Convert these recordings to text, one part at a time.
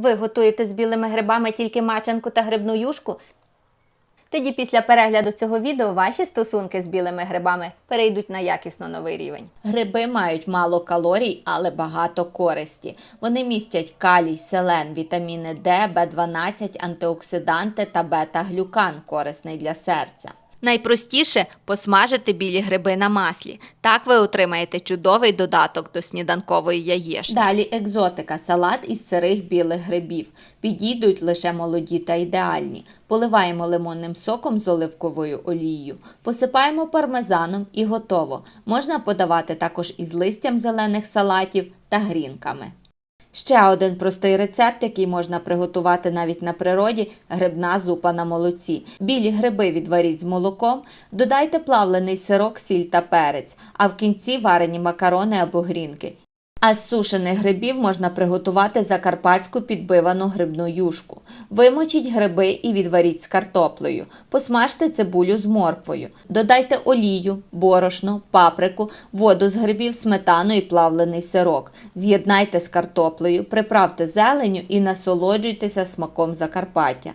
Ви готуєте з білими грибами тільки мачанку та грибну юшку? Тоді після перегляду цього відео ваші стосунки з білими грибами перейдуть на якісно новий рівень. Гриби мають мало калорій, але багато користі. Вони містять калій, селен, вітаміни Д, В12, антиоксиданти та бета-глюкан, корисний для серця. Найпростіше посмажити білі гриби на маслі. Так ви отримаєте чудовий додаток до сніданкової яєшні. Далі екзотика салат із сирих білих грибів. Підійдуть лише молоді та ідеальні. Поливаємо лимонним соком з оливковою олією, посипаємо пармезаном і готово. Можна подавати також із листям зелених салатів та грінками. Ще один простий рецепт, який можна приготувати навіть на природі грибна зупа на молоці. Білі гриби відваріть з молоком, додайте плавлений сирок, сіль та перець, а в кінці варені макарони або грінки. А з сушених грибів можна приготувати закарпатську підбивану грибну юшку. Вимочіть гриби і відваріть з картоплею. Посмажте цибулю з морквою. Додайте олію, борошно, паприку, воду з грибів, сметану і плавлений сирок. З'єднайте з картоплею, приправте зеленю і насолоджуйтеся смаком Закарпаття.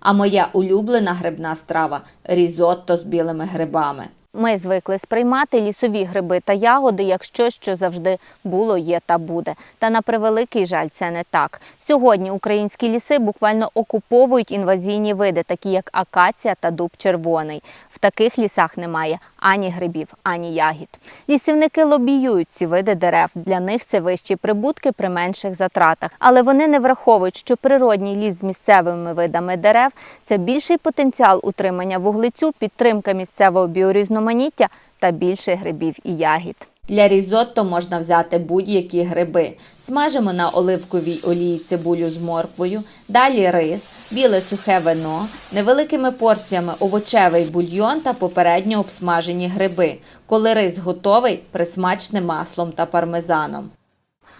А моя улюблена грибна страва різотто з білими грибами. Ми звикли сприймати лісові гриби та ягоди як щось, що завжди було, є та буде. Та на превеликий жаль, це не так. Сьогодні українські ліси буквально окуповують інвазійні види, такі як акація та дуб червоний. В таких лісах немає ані грибів, ані ягід. Лісівники лобіюють ці види дерев. Для них це вищі прибутки при менших затратах. Але вони не враховують, що природній ліс з місцевими видами дерев це більший потенціал утримання вуглецю, підтримка місцевого біорізноманіття та більше грибів і ягід. Для різотто можна взяти будь-які гриби. Смажимо на оливковій олії цибулю з морквою, далі рис, біле сухе вино, невеликими порціями овочевий бульйон та попередньо обсмажені гриби. Коли рис готовий, присмачне маслом та пармезаном.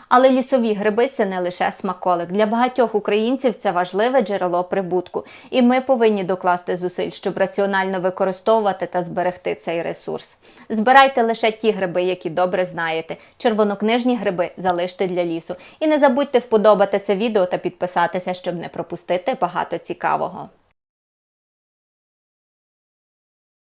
Але лісові гриби це не лише смаколик. Для багатьох українців це важливе джерело прибутку, і ми повинні докласти зусиль, щоб раціонально використовувати та зберегти цей ресурс. Збирайте лише ті гриби, які добре знаєте. Червонокнижні гриби залиште для лісу. І не забудьте вподобати це відео та підписатися, щоб не пропустити багато цікавого.